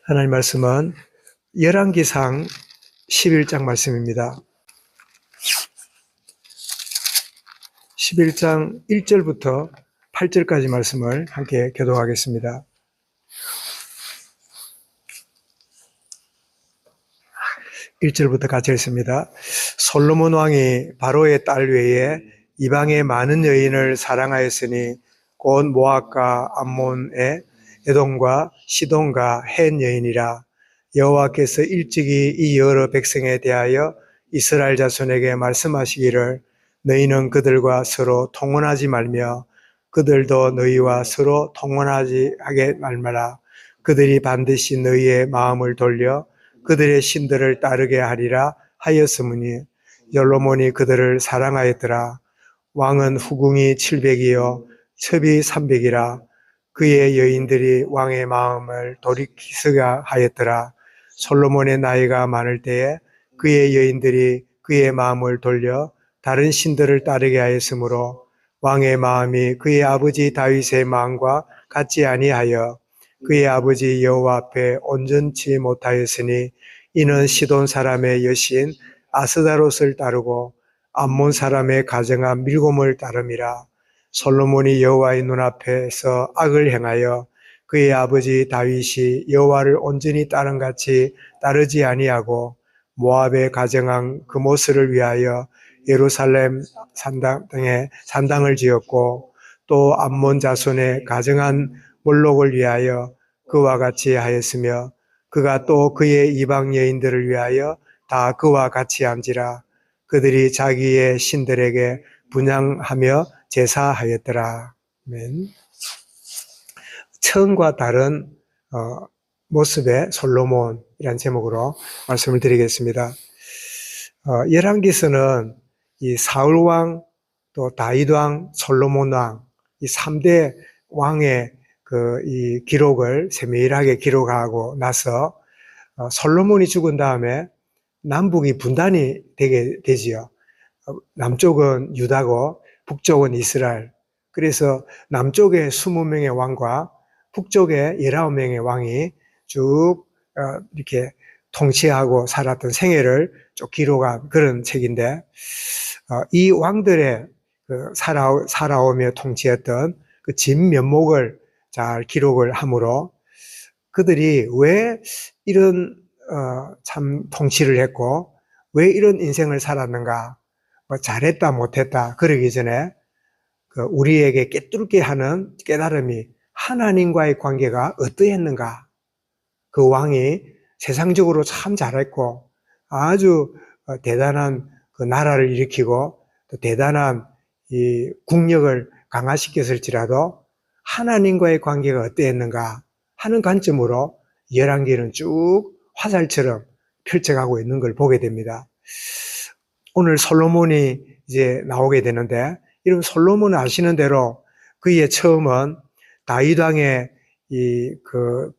하나님 말씀은 열왕기상 11장 말씀입니다. 11장 1절부터 8절까지 말씀을 함께 교독하겠습니다. 1절부터 같이 읽습니다. 솔로몬 왕이 바로의 딸 외에 이방의 많은 여인을 사랑하였으니 곧 모압과 암몬의 에돔과 시돈과 헨 여인이라 여호와께서 일찍이 이 여러 백성에 대하여 이스라엘 자손에게 말씀하시기를 너희는 그들과 서로 통혼하지 말며 그들도 너희와 서로 통혼하지 하게 말마라. 그들이 반드시 너희의 마음을 돌려 그들의 신들을 따르게 하리라 하였으므니 열로몬이 그들을 사랑하였더라. 왕은 후궁이 700이요 첩이 300이라 그의 여인들이 왕의 마음을 돌이키게 하였더라. 솔로몬의 나이가 많을 때에 그의 여인들이 그의 마음을 돌려 다른 신들을 따르게 하였으므로 왕의 마음이 그의 아버지 다윗의 마음과 같지 아니하여 그의 아버지 여호와 앞에 온전치 못하였으니 이는 시돈 사람의 여신 아스다롯을 따르고 암몬 사람의 가정한 밀곰을 따름이라 솔로몬이 여호와의 눈앞에서 악을 행하여 그의 아버지 다윗이 여호와를 온전히 따른 같이 따르지 아니하고 모압에 가정한 그 모습을 위하여 예루살렘 산당 등에 산당을 지었고 또 암몬 자손의 가정한 몰록을 위하여 그와 같이 하였으며 그가 또 그의 이방 여인들을 위하여 다 그와 같이 함지라 그들이 자기의 신들에게 분양하며 제사하였더라. 아멘. 처음과 다른 어, 모습의 솔로몬이라는 제목으로 말씀을 드리겠습니다. 어, 열왕기서는 이 사울 왕, 또 다윗 왕, 솔로몬 왕, 이 3대 왕의 그 이 기록을 세밀하게 기록하고 나서 어, 솔로몬이 죽은 다음에 남북이 분단이 되게 되지요. 어, 남쪽은 유다고 북쪽은 이스라엘. 그래서 남쪽에 20명의 왕과 북쪽에 19명의 왕이 쭉 어, 이렇게 통치하고 살았던 생애를 쭉 기록한 그런 책인데 이 왕들의 그 살아, 살아오며 통치했던 그 진면목을 잘 기록을 하므로 그들이 왜 이런 어, 참 통치를 했고 왜 이런 인생을 살았는가? 뭐 잘했다 못했다 그러기 전에 그 우리에게 깨뚫게 하는 깨달음이 하나님과의 관계가 어떠했는가? 그 왕이 세상적으로 참 잘했고 아주 어, 대단한 그 나라를 일으키고 또 대단한 이 국력을 강화시켰을지라도 하나님과의 관계가 어떠했는가 하는 관점으로 열왕기는 쭉 화살처럼 펼쳐가고 있는 걸 보게 됩니다. 오늘 솔로몬이 이제 나오게 되는데, 이런 솔로몬은 아시는 대로 그의 처음은 다윗 왕의 이 그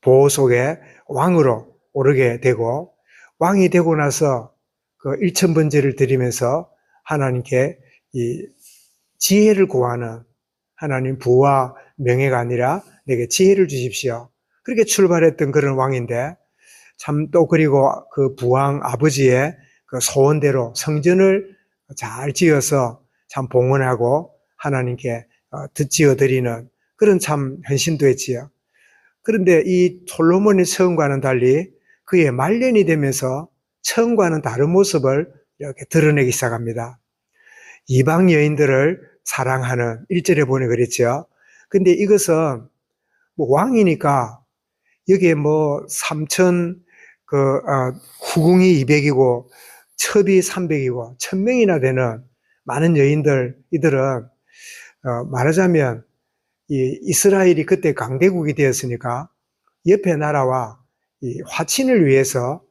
보호 속에 왕으로 오르게 되고, 왕이 되고 나서 그 일천번제를 드리면서 하나님께 이 지혜를 구하는 하나님 부와 명예가 아니라 내게 지혜를 주십시오. 그렇게 출발했던 그런 왕인데 참 또 그리고 그 부왕 아버지의 그 소원대로 성전을 잘 지어서 참 봉헌하고 하나님께 듣지어 드리는 그런 참 현신도 했지요. 그런데 이 솔로몬의 처음과는 달리 그의 말년이 되면서 처음과는 다른 모습을 이렇게 드러내기 시작합니다. 이방 여인들을 사랑하는 일절에 보니 그랬죠. 근데 이것은 뭐 왕이니까 여기에 뭐 삼천 그 어, 후궁이 200이고 첩이 300이고 1000명이나 되는 많은 여인들 이들은 어, 말하자면 이 이스라엘이 그때 강대국이 되었으니까 옆에 나라와 이 화친을 위해서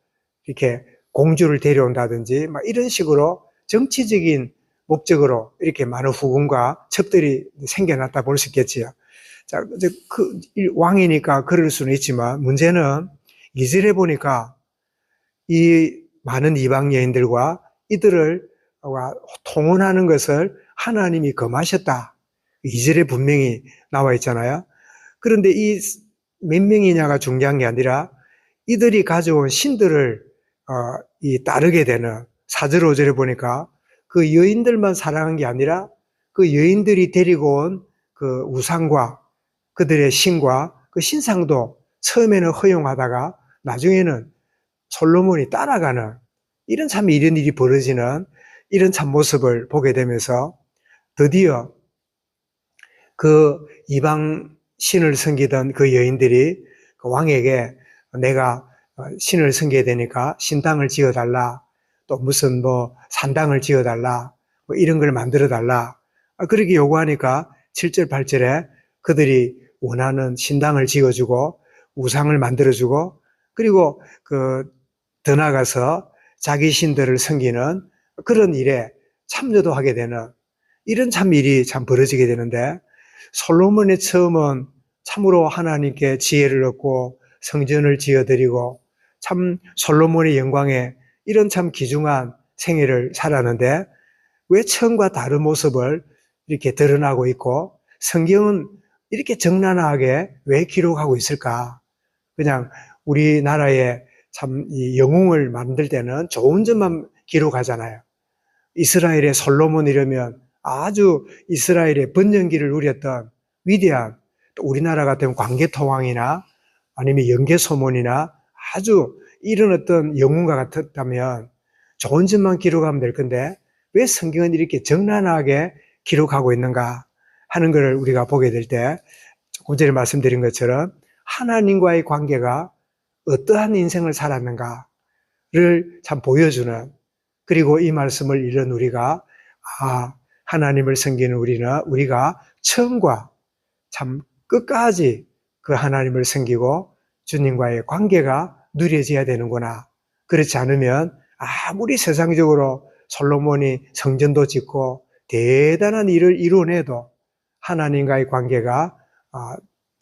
이렇게 공주를 데려온다든지 막 이런 식으로 정치적인 목적으로 이렇게 많은 후궁과 첩들이 생겨났다 볼 수 있겠지요. 자, 그 왕이니까 그럴 수는 있지만 문제는 이절에 보니까 이 많은 이방 여인들과 이들을 통혼하는 것을 하나님이 금하셨다. 이절에 분명히 나와 있잖아요. 그런데 이 몇 명이냐가 중요한 게 아니라 이들이 가져온 신들을 어, 이 따르게 되는 4절 5절에 보니까 그 여인들만 사랑한 게 아니라 그 여인들이 데리고 온 그 우상과 그들의 신과 그 신상도 처음에는 허용하다가 나중에는 솔로몬이 따라가는 이런 참 이런 일이 벌어지는 이런 참 모습을 보게 되면서 드디어 그 이방 신을 섬기던 그 여인들이 그 왕에게 내가 신을 섬겨야 되니까 신당을 지어달라. 또 무슨 뭐 산당을 지어달라. 뭐 이런 걸 만들어 달라. 아, 그렇게 요구하니까 7절 8절에 그들이 원하는 신당을 지어주고 우상을 만들어주고 그리고 그 더 나아가서 자기 신들을 섬기는 그런 일에 참여도 하게 되는 이런 참 일이 참 벌어지게 되는데 솔로몬의 처음은 참으로 하나님께 지혜를 얻고 성전을 지어드리고 참 솔로몬의 영광에 이런 참 귀중한 생애를 살았는데 왜 처음과 다른 모습을 이렇게 드러나고 있고 성경은 이렇게 정난하게 왜 기록하고 있을까? 그냥 우리나라의 참이 영웅을 만들 때는 좋은 점만 기록하잖아요. 이스라엘의 솔로몬 이러면 아주 이스라엘의 번영기를 누렸던 위대한 또 우리나라 같은 광개토왕이나 아니면 연개소문이나 아주 이런 어떤 영웅과 같았다면 좋은 점만 기록하면 될 건데 왜 성경은 이렇게 정난하게 기록하고 있는가 하는 것을 우리가 보게 될 때 조금 전에 말씀드린 것처럼 하나님과의 관계가 어떠한 인생을 살았는가를 참 보여주는 그리고 이 말씀을 읽은 우리가 아 하나님을 섬기는 우리는 우리가 처음과 참 끝까지 그 하나님을 섬기고 주님과의 관계가 누려져야 되는구나. 그렇지 않으면 아무리 세상적으로 솔로몬이 성전도 짓고 대단한 일을 이루어내도 하나님과의 관계가 아,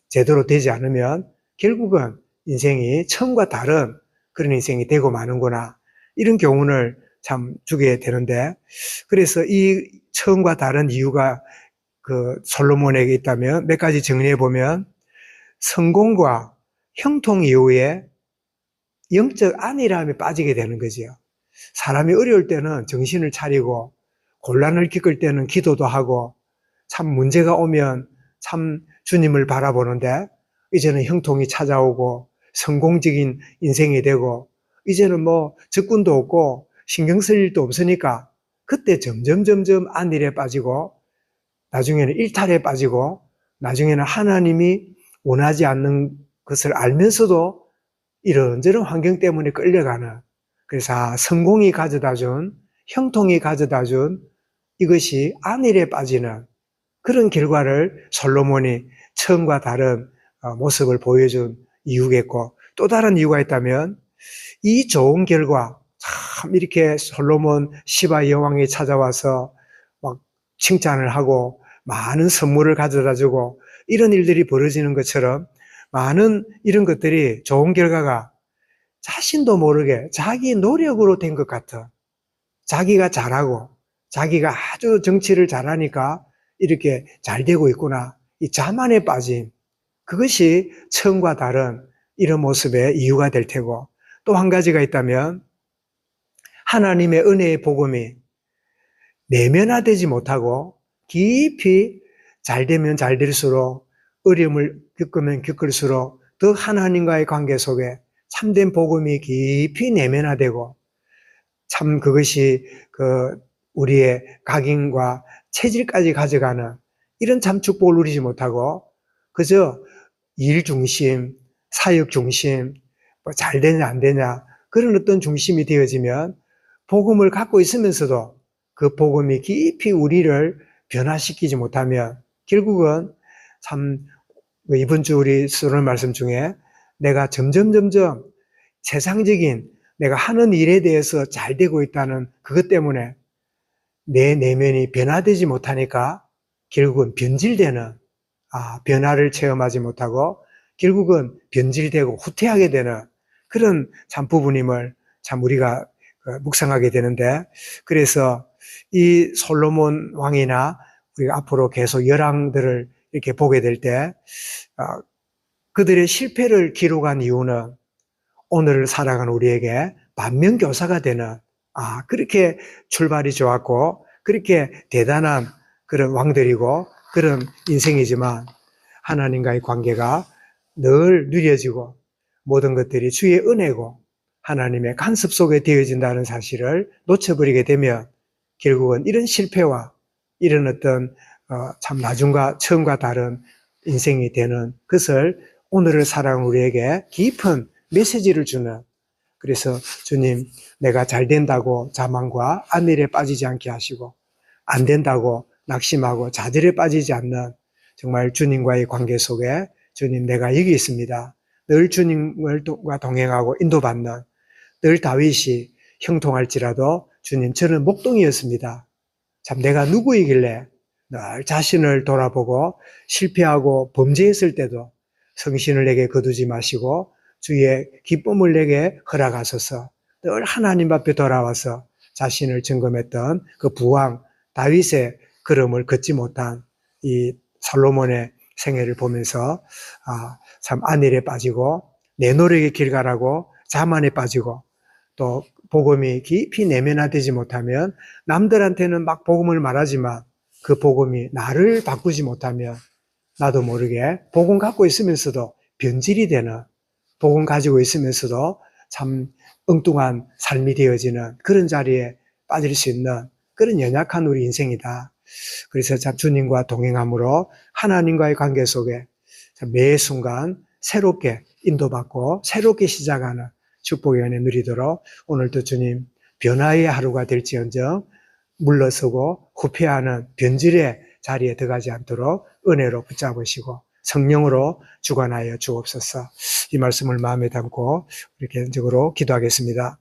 제대로 되지 않으면 결국은 인생이 처음과 다른 그런 인생이 되고 마는구나. 이런 교훈을 참 주게 되는데, 그래서 이 처음과 다른 이유가 그 솔로몬에게 있다면 몇 가지 정리해 보면 성공과 형통 이후에 영적 안일함에 빠지게 되는 거지요. 사람이 어려울 때는 정신을 차리고 곤란을 겪을 때는 기도도 하고 참 문제가 오면 참 주님을 바라보는데 이제는 형통이 찾아오고 성공적인 인생이 되고 이제는 뭐 적군도 없고 신경 쓸 일도 없으니까 그때 점점 점점 안일에 빠지고 나중에는 일탈에 빠지고 나중에는 하나님이 원하지 않는 것을 알면서도 이런저런 환경 때문에 끌려가는 그래서 성공이 가져다 준 형통이 가져다 준 이것이 안일에 빠지는 그런 결과를 솔로몬이 처음과 다른 어, 모습을 보여준 이유겠고 또 다른 이유가 있다면 이 좋은 결과 참 이렇게 솔로몬 시바 여왕이 찾아와서 막 칭찬을 하고 많은 선물을 가져다 주고 이런 일들이 벌어지는 것처럼 많은 이런 것들이 좋은 결과가 자신도 모르게 자기 노력으로 된 것 같아. 자기가 잘하고 자기가 아주 정치를 잘하니까 이렇게 잘 되고 있구나. 이 자만에 빠짐. 그것이 처음과 다른 이런 모습의 이유가 될 테고 또 한 가지가 있다면 하나님의 은혜의 복음이 내면화되지 못하고 깊이 잘 되면 잘 될수록 어려움을 겪으면 겪을수록 더 하나님과의 관계 속에 참된 복음이 깊이 내면화되고 참 그것이 그 우리의 각인과 체질까지 가져가는 이런 참 축복을 누리지 못하고 그저 일 중심, 사역 중심, 뭐 잘 되냐 안 되냐 그런 어떤 중심이 되어지면 복음을 갖고 있으면서도 그 복음이 깊이 우리를 변화시키지 못하면 결국은 참 이번 주 우리 수련 말씀 중에 내가 점점 점점 세상적인 내가 하는 일에 대해서 잘 되고 있다는 그것 때문에 내 내면이 변화되지 못하니까 결국은 변질되는 아, 변화를 체험하지 못하고 결국은 변질되고 후퇴하게 되는 그런 참 부분임을 참 우리가 그 묵상하게 되는데 그래서 이 솔로몬 왕이나 우리가 앞으로 계속 열왕들을 이렇게 보게 될때 아, 그들의 실패를 기록한 이유는 오늘을 살아가는 우리에게 반면교사가 되는 아 그렇게 출발이 좋았고 그렇게 대단한 그런 왕들이고 그런 인생이지만 하나님과의 관계가 늘 누려지고 모든 것들이 주의 은혜고 하나님의 간섭 속에 되어진다는 사실을 놓쳐버리게 되면 결국은 이런 실패와 이런 어떤 어, 참 나중과 처음과 다른 인생이 되는 것을 오늘을 살아가는 우리에게 깊은 메시지를 주는 그래서 주님 내가 잘 된다고 자만과 안일에 빠지지 않게 하시고 안 된다고 낙심하고 좌절에 빠지지 않는 정말 주님과의 관계 속에 주님 내가 여기 있습니다. 늘 주님과 동행하고 인도받는 늘 다윗이 형통할지라도 주님 저는 목동이었습니다. 참 내가 누구이길래 늘 자신을 돌아보고 실패하고 범죄했을 때도 성신을 내게 거두지 마시고 주의 기쁨을 내게 허락하소서. 늘 하나님 앞에 돌아와서 자신을 점검했던 그 부왕 다윗의 걸음을 걷지 못한 이 솔로몬의 생애를 보면서 아, 참 안일에 빠지고 내 노력의 길 가라고 자만에 빠지고 또 복음이 깊이 내면화되지 못하면 남들한테는 막 복음을 말하지만 그 복음이 나를 바꾸지 못하면 나도 모르게 복음 갖고 있으면서도 변질이 되는 복음 가지고 있으면서도 참 엉뚱한 삶이 되어지는 그런 자리에 빠질 수 있는 그런 연약한 우리 인생이다. 그래서 참 주님과 동행함으로 하나님과의 관계 속에 참매 순간 새롭게 인도받고 새롭게 시작하는 축복의 은혜 누리도록 오늘도 주님 변화의 하루가 될지언정 물러서고 후퇴하는 변질의 자리에 들어가지 않도록 은혜로 붙잡으시고 성령으로 주관하여 주옵소서 이 말씀을 마음에 담고 우리 개인적으로 기도하겠습니다.